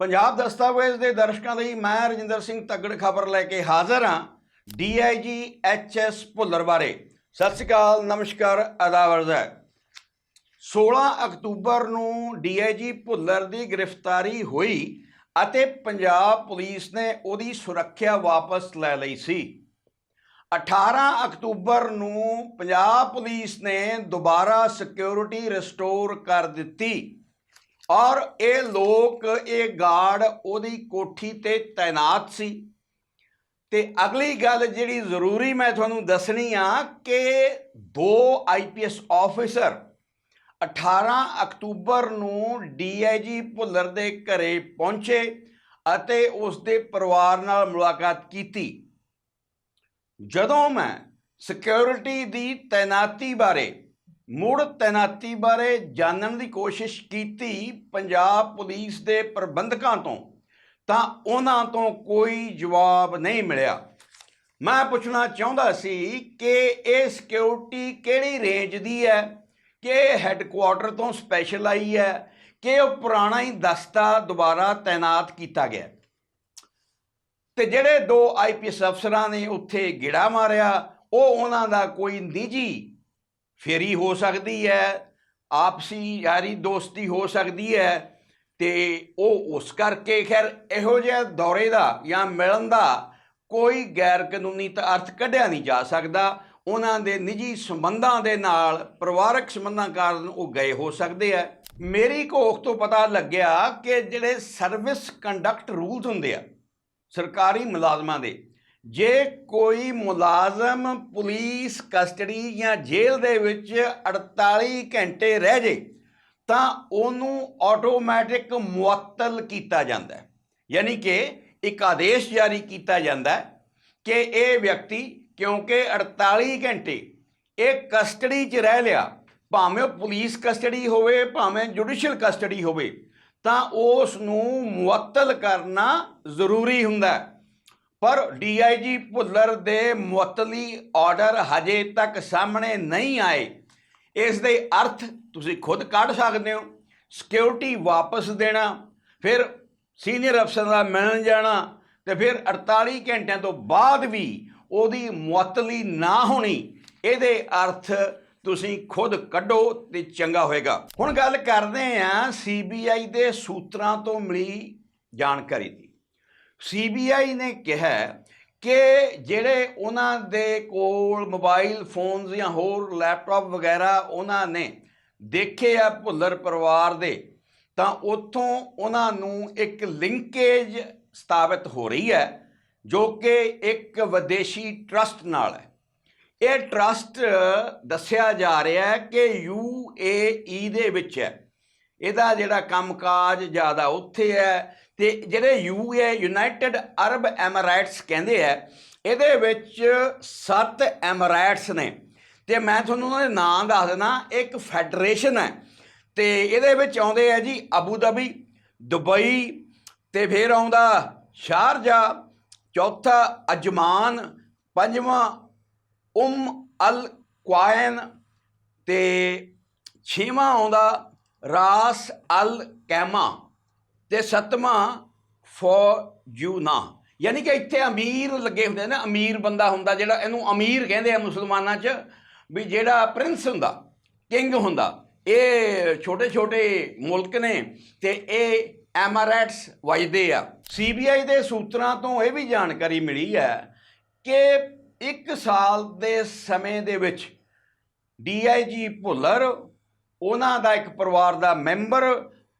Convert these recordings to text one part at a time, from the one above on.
ਪੰਜਾਬ ਦਸਤਾਵੇਜ਼ ਦੇ ਦਰਸ਼ਕਾਂ ਲਈ ਮੈਂ ਰਜਿੰਦਰ ਸਿੰਘ ਤੱਗੜ ਖਬਰ ਲੈ ਕੇ ਹਾਜ਼ਰ ਹਾਂ। ਡੀਆਈਜੀ ਐਚਐਸ ਭੁੱਲਰ ਬਾਰੇ। ਸਤਿ ਸ਼੍ਰੀ ਅਕਾਲ, ਨਮਸਕਾਰ ਅਦਾਵਰਜ਼ ਹੈ 16 ਅਕਤੂਬਰ ਨੂੰ ਡੀਆਈਜੀ ਭੁੱਲਰ ਦੀ ਗ੍ਰਿਫਤਾਰੀ ਹੋਈ ਅਤੇ ਪੰਜਾਬ ਪੁਲਿਸ ਨੇ ਉਹਦੀ ਸੁਰੱਖਿਆ ਵਾਪਸ ਲੈ ਲਈ ਸੀ। 18 ਅਕਤੂਬਰ ਨੂੰ ਪੰਜਾਬ ਪੁਲਿਸ ਨੇ ਦੁਬਾਰਾ ਸਿਕਿਉਰਿਟੀ ਰਿਸਟੋਰ ਕਰ ਦਿੱਤੀ। ਔਰ ਇਹ ਲੋਕ, ਇਹ ਗਾਰਡ ਉਹਦੀ ਕੋਠੀ ਤੇ ਤਾਇਨਾਤ ਸੀ। ਤੇ ਅਗਲੀ ਗੱਲ ਜਿਹੜੀ ਜ਼ਰੂਰੀ ਮੈਂ ਤੁਹਾਨੂੰ ਦੱਸਣੀ ਆ ਕਿ ਦੋ ਆਈਪੀਐਸ ਆਫੀਸਰ 18 ਅਕਤੂਬਰ ਨੂੰ ਡੀਆਈਜੀ ਭੁੱਲਰ ਦੇ ਘਰੇ ਪਹੁੰਚੇ ਅਤੇ ਉਸ ਦੇ ਪਰਿਵਾਰ ਨਾਲ ਮੁਲਾਕਾਤ ਕੀਤੀ। ਜਦੋਂ ਮੈਂ ਸਿਕਿਉਰਿਟੀ ਦੀ ਤੈਨਾਤੀ ਬਾਰੇ ਮੁੜ ਤੈਨਾਤੀ ਬਾਰੇ ਜਾਣਨ ਦੀ ਕੋਸ਼ਿਸ਼ ਕੀਤੀ ਪੰਜਾਬ ਪੁਲਿਸ ਦੇ ਪ੍ਰਬੰਧਕਾਂ ਤੋਂ, ਤਾਂ ਉਹਨਾਂ ਤੋਂ ਕੋਈ ਜਵਾਬ ਨਹੀਂ ਮਿਲਿਆ। ਮੈਂ ਪੁੱਛਣਾ ਚਾਹੁੰਦਾ ਸੀ ਕਿ ਇਹ ਸਿਕਿਉਰਿਟੀ ਕਿਹੜੀ ਰੇਂਜ ਦੀ ਹੈ? ਕਿ ਇਹ ਹੈੱਡਕੁਆਰਟਰ ਤੋਂ ਸਪੈਸ਼ਲ ਆਈ ਹੈ? ਕਿ ਉਹ ਪੁਰਾਣਾ ਹੀ ਦਸਤਾ ਦੁਬਾਰਾ ਤਾਇਨਾਤ ਕੀਤਾ ਗਿਆ? ਤੇ ਜਿਹੜੇ ਦੋ ਆਈਪੀਐਸ ਅਫਸਰਾਂ ਨੇ ਉੱਥੇ ਗਿੜਾ ਮਾਰਿਆ, ਉਹ ਉਹਨਾਂ ਦਾ ਕੋਈ ਨਿੱਜੀ ਫੇਰੀ ਹੋ ਸਕਦੀ ਹੈ, ਆਪਸੀ ਯਾਰੀ ਦੋਸਤੀ ਹੋ ਸਕਦੀ ਹੈ ਤੇ ਉਹ ਉਸ ਕਰਕੇ ਖੈਰ ਇਹੋ ਜਿਹੇ ਦੌਰੇ ਦਾ ਜਾਂ ਮਿਲਣ ਦਾ ਕੋਈ ਗੈਰ ਕਾਨੂੰਨੀ ਤਾਂ ਅਰਥ ਕੱਢਿਆ ਨਹੀਂ ਜਾ ਸਕਦਾ। ਉਹਨਾਂ ਦੇ ਨਿੱਜੀ ਸੰਬੰਧਾਂ ਦੇ ਨਾਲ ਪਰਿਵਾਰਕ ਸੰਬੰਧਾਂ ਕਾਰਨ ਉਹ ਗਏ ਹੋ ਸਕਦੇ ਆ। ਮੇਰੀ ਕੋਖ ਤੋਂ ਪਤਾ ਲੱਗਿਆ ਕਿ ਜਿਹੜੇ ਸਰਵਿਸ ਕੰਡਕਟ ਰੂਲਸ ਹੁੰਦੇ ਆ, ਸਰਕਾਰੀ ਮੁਲਾਜ਼ਮਾਂ ਦੇ ਜੇ ਕੋਈ ਮੁਲਾਜ਼ਮ ਪੁਲਿਸ ਕਸਟਡੀ ਜਾਂ ਜੇਲ੍ਹ ਦੇ ਵਿੱਚ 48 ਘੰਟੇ ਰਹਿ ਜੇ, ਤਾਂ ਉਹਨੂੰ ਆਟੋਮੈਟਿਕ ਮੁਅੱਤਲ ਕੀਤਾ ਜਾਂਦਾ ਹੈ। ਯਾਨੀ ਕਿ ਇੱਕ ਆਦੇਸ਼ ਜਾਰੀ ਕੀਤਾ ਜਾਂਦਾ ਹੈ ਕਿ ਇਹ ਵਿਅਕਤੀ, ਕਿਉਂਕਿ 48 ਘੰਟੇ ਇਹ ਕਸਟਡੀ 'ਚ ਰਹਿ ਲਿਆ, ਭਾਵੇਂ ਉਹ ਪੁਲਿਸ ਕਸਟਡੀ ਹੋਵੇ, ਭਾਵੇਂ ਜੁਡੀਸ਼ੀਅਲ ਕਸਟਡੀ ਹੋਵੇ, ਤਾਂ ਉਸ ਨੂੰ ਮੁਅੱਤਲ ਕਰਨਾ ਜ਼ਰੂਰੀ ਹੁੰਦਾ ਹੈ। ਪਰ ਡੀਆਈਜੀ ਭੁੱਲਰ ਦੇ ਮੁਅੱਤਲੀ ਆਰਡਰ ਹਜੇ ਤੱਕ ਸਾਹਮਣੇ ਨਹੀਂ ਆਏ। ਇਸ ਦੇ ਅਰਥ ਤੁਸੀਂ ਖੁਦ ਕੱਢ ਸਕਦੇ ਹੋ, ਸਿਕਿਉਰਿਟੀ ਵਾਪਸ ਦੇਣਾ, ਫਿਰ ਸੀਨੀਅਰ ਅਫਸਰ ਦਾ ਮਿਲਣ ਜਾਣਾ ਤੇ ਫਿਰ 48 ਘੰਟਿਆਂ ਤੋਂ ਬਾਅਦ ਵੀ ਉਹਦੀ ਮੁਅੱਤਲੀ ਨਾ ਹੋਣੀ, ਇਹਦੇ ਅਰਥ ਤੁਸੀਂ ਖੁਦ ਕੱਢੋ ਤੇ ਚੰਗਾ ਹੋਏਗਾ। ਹੁਣ ਗੱਲ ਕਰਦੇ ਆਂ ਸੀਬੀਆਈ ਦੇ ਸੂਤਰਾਂ ਤੋਂ ਮਿਲੀ ਜਾਣਕਾਰੀ ਦੀ। ਸੀਬੀਆਈ ਨੇ ਕਿਹਾ ਕਿ ਜਿਹੜੇ ਉਹਨਾਂ ਦੇ ਕੋਲ ਮੋਬਾਈਲ ਫੋਨਸ ਜਾਂ ਹੋਰ ਲੈਪਟਾਪ ਵਗੈਰਾ ਉਹਨਾਂ ਨੇ ਦੇਖੇ ਆ ਭੁੱਲਰ ਪਰਿਵਾਰ ਦੇ, ਤਾਂ ਉੱਥੋਂ ਉਹਨਾਂ ਨੂੰ ਇੱਕ ਲਿੰਕੇਜ ਸਥਾਪਿਤ ਹੋ ਰਹੀ ਹੈ, ਜੋ ਕਿ ਇੱਕ ਵਿਦੇਸ਼ੀ ਟਰਸਟ ਨਾਲ ਹੈ। ਇਹ ਟਰਸਟ ਦੱਸਿਆ ਜਾ ਰਿਹਾ ਹੈ ਕਿ ਯੂਏਈ ਦੇ ਵਿੱਚ ਹੈ। ਇਹਦਾ ਜਿਹੜਾ ਕੰਮਕਾਜ ਜ਼ਿਆਦਾ ਉੱਥੇ ਹੈ ਤੇ ਜਿਹੜੇ ਯੂ ਏ ਯੂਨਾਈਟਿਡ ਅਰਬ ਐਮਰਾਈਟਸ ਕਹਿੰਦੇ ਆ, ਇਹਦੇ ਵਿੱਚ ਸੱਤ ਐਮਰਾਈਟਸ ਨੇ। ਤੇ ਮੈਂ ਤੁਹਾਨੂੰ ਉਹਨਾਂ ਦੇ ਨਾਂ ਦੱਸ ਦਿੰਦਾ, ਇੱਕ ਫੈਡਰੇਸ਼ਨ ਹੈ, ਤੇ ਇਹਦੇ ਵਿੱਚ ਆਉਂਦੇ ਆ ਜੀ ਅਬੂ ਧਾਬੀ, ਦੁਬਈ, ਤੇ ਫਿਰ ਆਉਂਦਾ ਸ਼ਾਰਜਾ, ਚੌਥਾ ਅਜਮਾਨ, ਪੰਜਵਾਂ ਉਮ ਅਲ ਕੁਆਇਨ ਤੇ ਛੇਵਾਂ ਆਉਂਦਾ ਰਾਸ ਅਲ ਕੈਮਾ ਤੇ ਸੱਤਵਾਂ ਫੌਜੂਨਾ ਯਾਨੀ ਕਿ ਇੱਥੇ ਅਮੀਰ ਲੱਗੇ ਹੁੰਦੇ ਨੇ, ਅਮੀਰ ਬੰਦਾ ਹੁੰਦਾ ਜਿਹੜਾ, ਇਹਨੂੰ ਅਮੀਰ ਕਹਿੰਦੇ ਆ ਮੁਸਲਮਾਨਾਂ 'ਚ, ਵੀ ਜਿਹੜਾ ਪ੍ਰਿੰਸ ਹੁੰਦਾ, ਕਿੰਗ ਹੁੰਦਾ, ਇਹ ਛੋਟੇ ਛੋਟੇ ਮੁਲਕ ਨੇ ਤੇ ਇਹ ਐਮੀਰੇਟਸ ਵਜਦੇ ਆ। ਸੀਬੀਆਈ ਦੇ ਸੂਤਰਾਂ ਤੋਂ ਇਹ ਵੀ ਜਾਣਕਾਰੀ ਮਿਲੀ ਹੈ ਕਿ ਇੱਕ ਸਾਲ ਦੇ ਸਮੇਂ ਦੇ ਵਿੱਚ ਡੀਆਈਜੀ ਭੁੱਲਰ ਉਹਨਾਂ ਦਾ ਇੱਕ ਪਰਿਵਾਰ ਦਾ ਮੈਂਬਰ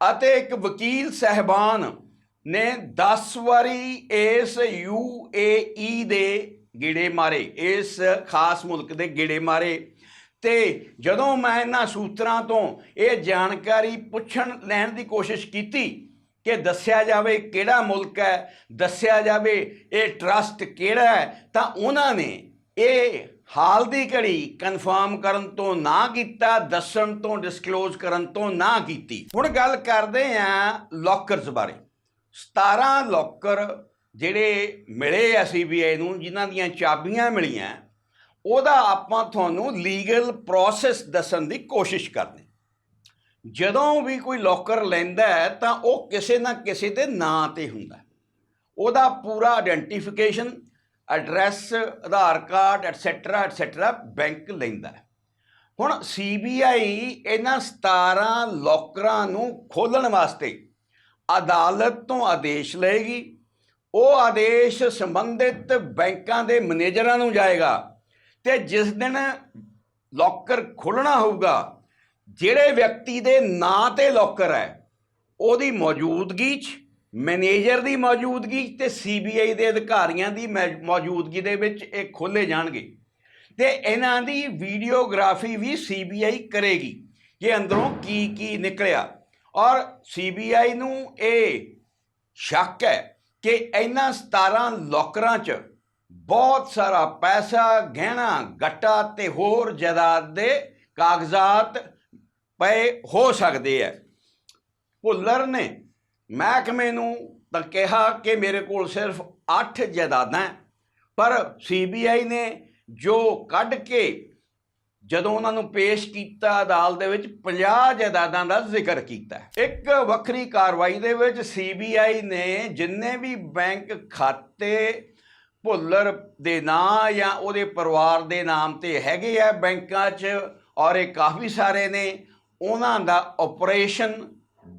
ਅਤੇ ਇੱਕ ਵਕੀਲ ਸਹਿਬਾਨ ਨੇ 10 ਵਾਰੀ ਇਸ ਯੂਏਈ ਦੇ ਗੇੜੇ ਮਾਰੇ, ਇਸ ਖਾਸ ਮੁਲਕ ਦੇ ਗੇੜੇ ਮਾਰੇ। ਤੇ ਜਦੋਂ ਮੈਂ ਇਹਨਾਂ ਸੂਤਰਾਂ ਤੋਂ ਇਹ ਜਾਣਕਾਰੀ ਪੁੱਛਣ ਲੈਣ ਦੀ ਕੋਸ਼ਿਸ਼ ਕੀਤੀ ਕਿ ਦੱਸਿਆ ਜਾਵੇ ਕਿਹੜਾ ਮੁਲਕ ਹੈ, ਦੱਸਿਆ ਜਾਵੇ ਇਹ ਟਰਸਟ ਕਿਹੜਾ ਹੈ, ਤਾਂ ਉਹਨਾਂ ਨੇ ਇਹ ਹਾਲ ਦੀ ਘੜੀ ਕਨਫਰਮ ਕਰਨ ਤੋਂ ਨਾ ਕੀਤਾ, ਦੱਸਣ ਤੋਂ ਡਿਸਕਲੋਜ਼ ਕਰਨ ਤੋਂ ਨਾ ਕੀਤੀ। ਹੁਣ ਗੱਲ ਕਰਦੇ ਆਂ ਲੋਕਰਸ ਬਾਰੇ। 17 ਲੋਕਰ ਜਿਹੜੇ ਮਿਲੇ ਆ ਸੀਬੀਆਈ ਨੂੰ, ਜਿਨ੍ਹਾਂ ਦੀਆਂ ਚਾਬੀਆਂ ਮਿਲੀਆਂ, ਉਹਦਾ ਆਪਾਂ ਤੁਹਾਨੂੰ ਲੀਗਲ ਪ੍ਰੋਸੈਸ ਦੱਸਣ ਦੀ ਕੋਸ਼ਿਸ਼ ਕਰਦੇ ਜਦੋਂ ਵੀ ਕੋਈ ਲੋਕਰ ਲੈਂਦਾ ਹੈ, ਤਾਂ ਉਹ ਕਿਸੇ ਨਾ ਕਿਸੇ ਦੇ ਨਾਂ ਤੇ ਹੁੰਦਾ ਉਹਦਾ ਪੂਰਾ identification address Aadhaar card etcetera etcetera bank ਲੈਂਦਾ ਹੈ। ਹੁਣ CBI ਇਹਨਾਂ 17 ਲੋਕਰਾਂ ਨੂੰ ਖੋਲਣ ਵਾਸਤੇ ਅਦਾਲਤ ਤੋਂ ਆਦੇਸ਼ ਲਏਗੀ। ਉਹ ਆਦੇਸ਼ ਸੰਬੰਧਿਤ ਬੈਂਕਾਂ ਦੇ ਮੈਨੇਜਰਾਂ ਨੂੰ ਜਾਏਗਾ ਤੇ ਜਿਸ ਦਿਨ ਲੋਕਰ ਖੋਲਣਾ ਹੋਊਗਾ, ਜਿਹੜੇ ਵਿਅਕਤੀ ਦੇ ਨਾਂ ਤੇ ਲੋਕਰ ਹੈ, ਉਹਦੀ ਮੌਜੂਦਗੀ 'ਚ ਮੈਨੇਜਰ ਦੀ ਮੌਜੂਦਗੀ 'ਚ ਤੇ ਸੀਬੀਆਈ ਦੇ ਅਧਿਕਾਰੀਆਂ ਦੀ ਮੈ- ਮੌਜੂਦਗੀ ਦੇ ਵਿੱਚ ਇਹ ਖੋਲੇ ਜਾਣਗੇ। ਤੇ ਇਹਨਾਂ ਦੀ ਵੀਡੀਓਗ੍ਰਾਫੀ ਵੀ ਸੀਬੀਆਈ ਕਰੇਗੀ, ਕਿ ਅੰਦਰੋਂ ਕੀ ਕੀ ਨਿਕਲਿਆ। ਔਰ ਸੀਬੀਆਈ ਨੂੰ ਇਹ ਸ਼ੱਕ ਹੈ ਕਿ ਇਹਨਾਂ 17 ਲੋਕਰਾਂ 'ਚ ਬਹੁਤ ਸਾਰਾ ਪੈਸਾ, ਗਹਿਣਾ, ਗੱਟਾ ਤੇ ਹੋਰ ਜਾਇਦਾਦ ਦੇ ਕਾਗਜ਼ਾਤ ਪਏ ਹੋ ਸਕਦੇ ਹੈ। ਭੁੱਲਰ ਨੇ ਮਹਿਕਮੇ ਨੂੰ ਤਾਂ ਕਿਹਾ ਕਿ ਮੇਰੇ ਕੋਲ ਸਿਰਫ 8 ਜਾਇਦਾਦਾਂ ਹੈ। ਪਰ ਸੀਬੀਆਈ ਨੇ ਜੋ ਕੱਢ ਕੇ ਜਦੋਂ ਉਹਨਾਂ ਨੂੰ ਪੇਸ਼ ਕੀਤਾ, ਅਦਾਲਤ ਦੇ ਵਿੱਚ 50 ਜਾਇਦਾਦਾਂ ਦਾ ਜ਼ਿਕਰ ਕੀਤਾ ਇੱਕ ਵੱਖਰੀ ਕਾਰਵਾਈ ਦੇ ਵਿੱਚ ਸੀਬੀਆਈ ਨੇ ਜਿੰਨੇ ਵੀ ਬੈਂਕ ਖਾਤੇ ਭੁੱਲਰ ਦੇ ਨਾਂ ਜਾਂ ਉਹਦੇ ਪਰਿਵਾਰ ਦੇ ਨਾਮ ਤੇ ਹੈਗੇ ਆ ਬੈਂਕਾਂ 'ਚ ਔਰ ਇਹ ਕਾਫੀ ਸਾਰੇ ਨੇ, ਉਹਨਾਂ ਦਾ ਆਪਰੇਸ਼ਨ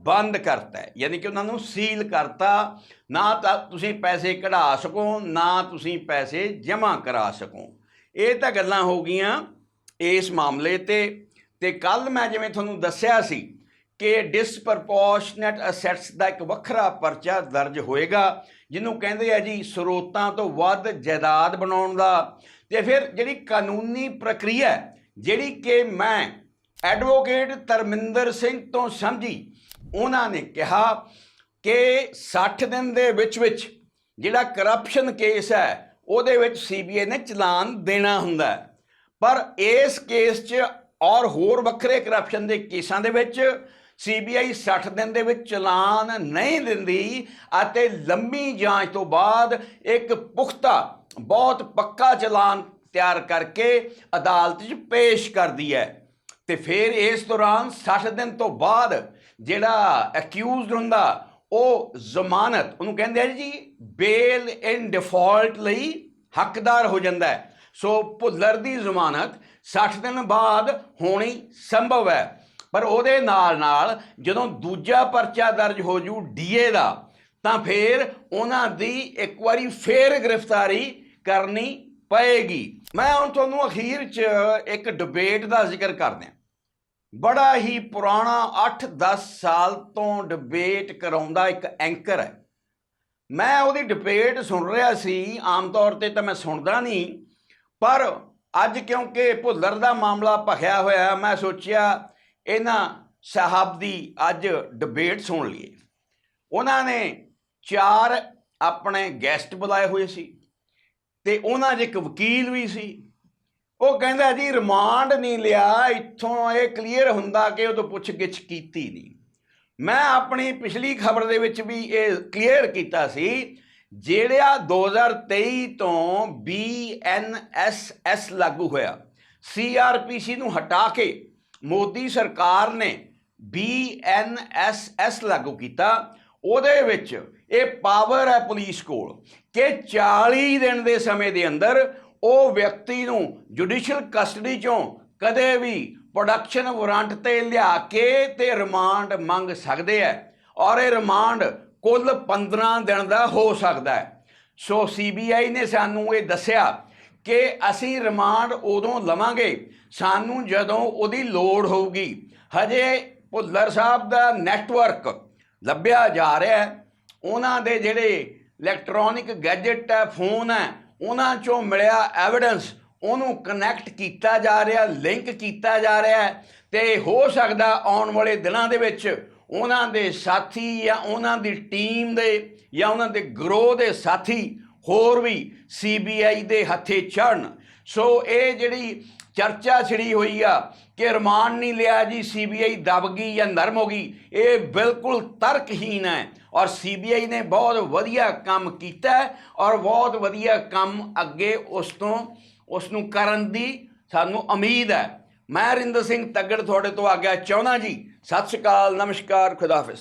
ਬੰਦ ਕਰਤਾ ਹੈ। ਯਾਨੀ ਕਿ ਉਹਨਾਂ ਨੂੰ ਸੀਲ ਕਰਤਾ। ਨਾ ਤਾਂ ਤੁਸੀਂ ਪੈਸੇ ਕਢਾ ਸਕੋ, ਨਾ ਤੁਸੀਂ ਪੈਸੇ ਜਮ੍ਹਾਂ ਕਰਾ ਸਕੋ। ਇਹ ਤਾਂ ਗੱਲਾਂ ਹੋ ਗਈਆਂ ਇਸ ਮਾਮਲੇ ਤੇ। ਤੇ ਕੱਲ ਮੈਂ ਜਿਵੇਂ ਤੁਹਾਨੂੰ ਦੱਸਿਆ ਸੀ ਕਿ ਡਿਸਪਰਪੋਰਸ਼ਨੇਟ ਅਸੈਟਸ ਦਾ ਇੱਕ ਵੱਖਰਾ ਪਰਚਾ ਦਰਜ ਹੋਏਗਾ, ਜਿਹਨੂੰ ਕਹਿੰਦੇ ਆ ਜੀ ਸਰੋਤਾਂ ਤੋਂ ਵੱਧ ਜਾਇਦਾਦ ਬਣਾਉਣ ਦਾ। ਤੇ ਫਿਰ ਜਿਹੜੀ ਕਾਨੂੰਨੀ ਪ੍ਰਕਿਰਿਆ ਜਿਹੜੀ ਕਿ ਮੈਂ ਐਡਵੋਕੇਟ ਧਰਮਿੰਦਰ ਸਿੰਘ ਤੋਂ ਸਮਝੀ ਉਹਨਾਂ ਨੇ ਕਿਹਾ ਕਿ 60 ਦਿਨ ਦੇ ਵਿੱਚ ਵਿੱਚ ਜਿਹੜਾ ਕਰਪਸ਼ਨ ਕੇਸ ਹੈ, ਉਹਦੇ ਵਿੱਚ ਸੀਬੀਆਈ ਨੇ ਚਲਾਨ ਦੇਣਾ ਹੁੰਦਾ ਪਰ ਇਸ ਕੇਸ 'ਚ ਔਰ ਹੋਰ ਵੱਖਰੇ ਕਰਪਸ਼ਨ ਦੇ ਕੇਸਾਂ ਦੇ ਵਿੱਚ ਸੀਬੀਆਈ 60 ਦਿਨ ਦੇ ਵਿੱਚ ਚਲਾਨ ਨਹੀਂ ਦਿੰਦੀ ਅਤੇ ਲੰਮੀ ਜਾਂਚ ਤੋਂ ਬਾਅਦ ਇੱਕ ਪੁਖਤਾ, ਬਹੁਤ ਪੱਕਾ ਚਲਾਨ ਤਿਆਰ ਕਰਕੇ ਅਦਾਲਤ 'ਚ ਪੇਸ਼ ਕਰਦੀ ਹੈ। ਤੇ ਫਿਰ ਇਸ ਦੌਰਾਨ 60 ਦਿਨ ਤੋਂ ਬਾਅਦ ਜਿਹੜਾ ਅਕਿਊਜ਼ਡ ਹੁੰਦਾ, ਉਹ ਜ਼ਮਾਨਤ, ਉਹਨੂੰ ਕਹਿੰਦੇ ਆ ਜੀ ਬੇਲ ਇਨ ਡਿਫਾਲਟ ਲਈ ਹੱਕਦਾਰ ਹੋ ਜਾਂਦਾ ਹੈ। ਸੋ ਭੁੱਲਰ ਦੀ ਜ਼ਮਾਨਤ 60 ਦਿਨ ਬਾਅਦ ਹੋਣੀ ਸੰਭਵ ਹੈ। ਪਰ ਉਹਦੇ ਨਾਲ ਨਾਲ ਜਦੋਂ ਦੂਜਾ ਪਰਚਾ ਦਰਜ ਹੋ ਜੂ ਡੀਏ ਦਾ, ਤਾਂ ਫਿਰ ਉਹਨਾਂ ਦੀ ਇੱਕ ਵਾਰੀ ਫੇਰ ਗ੍ਰਿਫਤਾਰੀ ਕਰਨੀ ਪਏਗੀ। ਮੈਂ ਹੁਣ ਤੁਹਾਨੂੰ ਅਖੀਰ 'ਚ ਇੱਕ ਡਿਬੇਟ ਦਾ ਜ਼ਿਕਰ ਕਰਦਿਆਂ। ਬੜਾ ਹੀ ਪੁਰਾਣਾ 8-10 ਸਾਲ ਤੋਂ ਡਿਬੇਟ ਕਰਾਉਂਦਾ ਇੱਕ ਐਂਕਰ ਹੈ। ਮੈਂ ਉਹਦੀ ਡਿਬੇਟ ਸੁਣ ਰਿਹਾ ਸੀ, ਆਮ ਤੌਰ ਤੇ ਤਾਂ ਮੈਂ ਸੁਣਦਾ ਨਹੀਂ, ਪਰ ਅੱਜ ਕਿਉਂਕਿ ਭੁੱਲਰ ਦਾ ਮਾਮਲਾ ਭਖਿਆ ਹੋਇਆ, ਮੈਂ ਸੋਚਿਆ ਇਹਨਾਂ ਸਾਹਿਬ ਦੀ ਅੱਜ ਡਿਬੇਟ ਸੁਣ ਲਈਏ। ਉਹਨਾਂ ਨੇ ਚਾਰ ਆਪਣੇ ਗੈਸਟ ਬੁਲਾਏ ਹੋਏ ਸੀ ਤੇ ਉਹਨਾਂ 'ਚ ਇੱਕ ਵਕੀਲ ਵੀ ਸੀ। ਉਹ ਕਹਿੰਦਾ ਜੀ, ਰਿਮਾਂਡ ਨਹੀਂ ਲਿਆ, ਇੱਥੋਂ ਇਹ ਕਲੀਅਰ ਹੁੰਦਾ ਕਿ ਉਹ ਤੋਂ ਪੁੱਛ ਕੀਤੀ ਨਹੀਂ। ਮੈਂ ਆਪਣੀ ਪਿਛਲੀ ਖਬਰ ਦੇ ਵਿੱਚ ਵੀ ਇਹ ਕਲੀਅਰ ਕੀਤਾ ਸੀ ਜਿਹੜਾ 2023 ਤੋਂ BNSS ਲਾਗੂ ਹੋਇਆ CRPC ਨੂੰ ਹਟਾ ਕੇ ਮੋਦੀ ਸਰਕਾਰ ਨੇ BNSS ਲਾਗੂ ਕੀਤਾ। ਉਹਦੇ ਵਿੱਚ ਇਹ ਪਾਵਰ ਹੈ ਪੁਲਿਸ ਕੋਲ ਕਿ 40 ਦਿਨ ਦੇ ਸਮੇਂ ਦੇ ਅੰਦਰ ਉਹ ਵਿਅਕਤੀ ਨੂੰ ਜੁਡੀਸ਼ੀਅਲ ਕਸਟਡੀ ਚੋਂ ਕਦੇ ਵੀ ਪ੍ਰੋਡਕਸ਼ਨ ਵਾਰੰਟ ਤੇ ਲਿਆ ਕੇ ਤੇ ਰਿਮਾਂਡ ਮੰਗ ਸਕਦੇ ਹੈ ਔਰ ਇਹ ਰਿਮਾਂਡ ਕੁੱਲ 15 ਦਿਨ ਦਾ ਹੋ ਸਕਦਾ ਹੈ। ਸੋ ਸੀਬੀਆਈ ਨੇ ਸਾਨੂੰ ਇਹ ਦੱਸਿਆ ਕਿ ਅਸੀਂ ਰਿਮਾਂਡ ਉਦੋਂ ਲਵਾਂਗੇ, ਸਾਨੂੰ ਜਦੋਂ ਉਹਦੀ ਲੋੜ ਹੋਊਗੀ। ਹਜੇ ਭੁੱਲਰ ਸਾਹਿਬ ਦਾ ਨੈਟਵਰਕ ਲੱਭਿਆ ਜਾ ਰਿਹਾ ਹੈ। ਉਹਨਾਂ ਦੇ ਜਿਹੜੇ ਇਲੈਕਟ੍ਰੋਨਿਕ ਗੈਜਟ ਹੈ ਫੋਨ ਹੈ ਉਹਨਾਂ ਚੋਂ ਮਿਲਿਆ ਐਵੀਡੈਂਸ ਉਹਨੂੰ ਕਨੈਕਟ ਕੀਤਾ ਜਾ ਰਿਹਾ ਲਿੰਕ ਕੀਤਾ ਜਾ ਰਿਹਾ ਹੈ ਤੇ ਹੋ ਸਕਦਾ ਆਉਣ ਵਾਲੇ ਦਿਨਾਂ ਦੇ ਵਿੱਚ ਉਹਨਾਂ ਦੇ ਸਾਥੀ ਜਾਂ ਉਹਨਾਂ ਦੀ ਟੀਮ ਦੇ ਜਾਂ ਉਹਨਾਂ ਦੇ ਗਰੋਹ ਦੇ ਸਾਥੀ ਹੋਰ ਵੀ ਸੀਬੀਆਈ ਦੇ ਹੱਥੇ ਚੜਨ ਸੋ ਇਹ ਜਿਹੜੀ ਚਰਚਾ ਛਿੜੀ ਹੋਈ ਆ ਕਿ ਰਿਮਾਂਡ ਨਹੀਂ ਲਿਆ ਜੀ ਸੀਬੀਆਈ ਦਬ ਗਈ ਜਾਂ ਨਰਮ ਹੋ ਗਈ, ਇਹ ਬਿਲਕੁਲ ਤਰਕਹੀਨ ਹੈ। ਔਰ ਸੀਬੀਆਈ ਨੇ ਬਹੁਤ ਵਧੀਆ ਕੰਮ ਕੀਤਾ ਔਰ ਬਹੁਤ ਵਧੀਆ ਕੰਮ ਅੱਗੇ ਉਸ ਤੋਂ, ਉਸ ਨੂੰ ਕਰਨ ਦੀ ਸਾਨੂੰ ਉਮੀਦ ਹੈ। ਮੈਂ ਰਿੰਦਰ ਸਿੰਘ ਤੱਗੜ ਤੁਹਾਡੇ ਤੋਂ ਆਗਿਆ ਚਾਹੁੰਦਾ ਜੀ। ਸਤਿ ਸ਼੍ਰੀ ਅਕਾਲ, ਨਮਸਕਾਰ ਖੁਦਾਫਿਜ਼